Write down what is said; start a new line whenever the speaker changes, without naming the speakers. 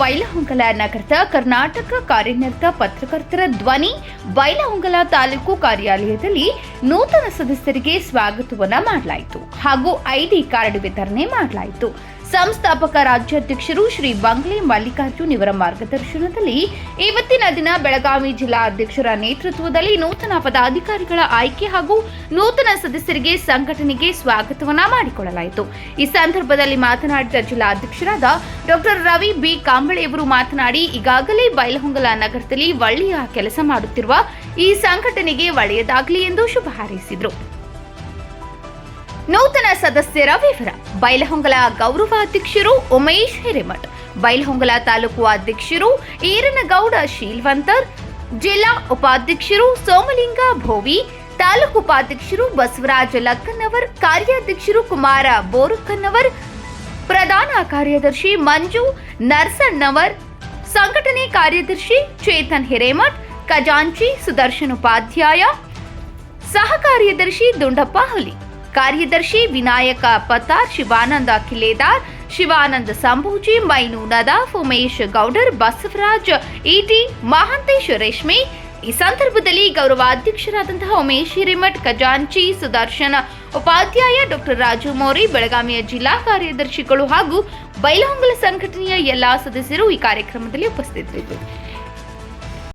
ಬೈಲಹೊಂಗಲ ನಗರದ ಕರ್ನಾಟಕ ಕಾರ್ಯನಿರತ ಪತ್ರಕರ್ತರ ಧ್ವನಿ ಬೈಲಹೊಂಗಲ ತಾಲೂಕು ಕಾರ್ಯಾಲಯದಲ್ಲಿ ನೂತನ ಸದಸ್ಯರಿಗೆ ಸ್ವಾಗತವನ್ನ ಮಾಡಲಾಯಿತು ಹಾಗೂ ಐಡಿ ಕಾರ್ಡ್ ವಿತರಣೆ ಮಾಡಲಾಯಿತು. ಸಂಸ್ಥಾಪಕ ರಾಜ್ಯಾಧ್ಯಕ್ಷರು ಶ್ರೀ ಬಂಗ್ಲೆ ಮಲ್ಲಿಕಾರ್ಜುನ್ ಇವರ ಮಾರ್ಗದರ್ಶನದಲ್ಲಿ ಇವತ್ತಿನ ದಿನ ಬೆಳಗಾವಿ ಜಿಲ್ಲಾ ಅಧ್ಯಕ್ಷರ ನೇತೃತ್ವದಲ್ಲಿ ನೂತನ ಪದಾಧಿಕಾರಿಗಳ ಆಯ್ಕೆ ಹಾಗೂ ನೂತನ ಸದಸ್ಯರಿಗೆ ಸಂಘಟನೆಗೆ ಸ್ವಾಗತವನ್ನ ಮಾಡಿಕೊಳ್ಳಲಾಯಿತು. ಈ ಸಂದರ್ಭದಲ್ಲಿ ಮಾತನಾಡಿದ ಜಿಲ್ಲಾಧ್ಯಕ್ಷರಾದ ಡಾಕ್ಟರ್ ರವಿ ಬಿ. ಕಾಂಬಳೆಯವರು ಮಾತನಾಡಿ, ಈಗಾಗಲೇ ಬೈಲಹೊಂಗಲ ನಗರದಲ್ಲಿ ಒಳ್ಳೆಯ ಕೆಲಸ ಮಾಡುತ್ತಿರುವ ಈ ಸಂಘಟನೆಗೆ ಒಳ್ಳೆಯದಾಗಲಿ ಎಂದು ಶುಭ ಹಾರೈಸಿದರು. ನೂತನ ಸದಸ್ಯರ ವಿವರ ಬೈಲಹೊಂಗಲ ಗೌರವಾಧ್ಯಕ್ಷರು ಉಮೇಶ್ ಹಿರೇಮಠ್. ಬೈಲಹೊಂಗಲ ತಾಲೂಕು ಅಧ್ಯಕ್ಷರು ಈರನಗೌಡ ಶೀಲ್ವಂತರ್. ಜಿಲ್ಲಾ ಉಪಾಧ್ಯಕ್ಷರು ಸೋಮಲಿಂಗ ಭೋವಿ. ತಾಲೂಕು ಉಪಾಧ್ಯಕ್ಷರು ಬಸವರಾಜ ಲಕ್ಕನ್ನವರ್ ಕಾರ್ಯಾಧ್ಯಕ್ಷರು ಕುಮಾರ ಬೋರುಕನ್ನವರ್ ಪ್ರಧಾನ ಕಾರ್ಯದರ್ಶಿ ಮಂಜು ನರ್ಸಣ್ಣವರ್ ಸಂಘಟನೆ ಕಾರ್ಯದರ್ಶಿ ಚೇತನ್ ಹಿರೇಮಠ್. ಖಜಾಂಚಿ ಸುದರ್ಶನ್ ಉಪಾಧ್ಯಾಯ. ಸಹ ಕಾರ್ಯದರ್ಶಿ ದುಂಡಪ್ಪ ಹುಲಿ. ಕಾರ್ಯದರ್ಶಿ ವಿನಾಯಕ ಪತ್ತಾರ್ ಶಿವಾನಂದ ಕಿಲೇದಾರ್, ಶಿವಾನಂದ ಸಂಭೂಜಿ, ಮೈನು ನದಾಫ್, ಉಮೇಶ್ ಗೌಡರ್, ಬಸವರಾಜ್, ಇಟಿ ಮಹಾಂತೇಶ್ ರೇಷ್ಮೆ. ಈ ಸಂದರ್ಭದಲ್ಲಿ ಗೌರವಾಧ್ಯಕ್ಷರಾದಂತಹ ಉಮೇಶ್ ಹಿರೇಮಠ್, ಖಜಾಂಚಿ ಸುದರ್ಶನ ಉಪಾಧ್ಯಾಯ ಡಾಕ್ಟರ್ ರಾಜು ಮೌರಿ ಬೆಳಗಾವಿಯ ಜಿಲ್ಲಾ ಕಾರ್ಯದರ್ಶಿಗಳು ಹಾಗೂ ಬೈಲಹೊಂಗಲ ಸಂಘಟನೆಯ ಎಲ್ಲಾ ಸದಸ್ಯರು ಈ ಕಾರ್ಯಕ್ರಮದಲ್ಲಿ ಉಪಸ್ಥಿತರಿದ್ದರು.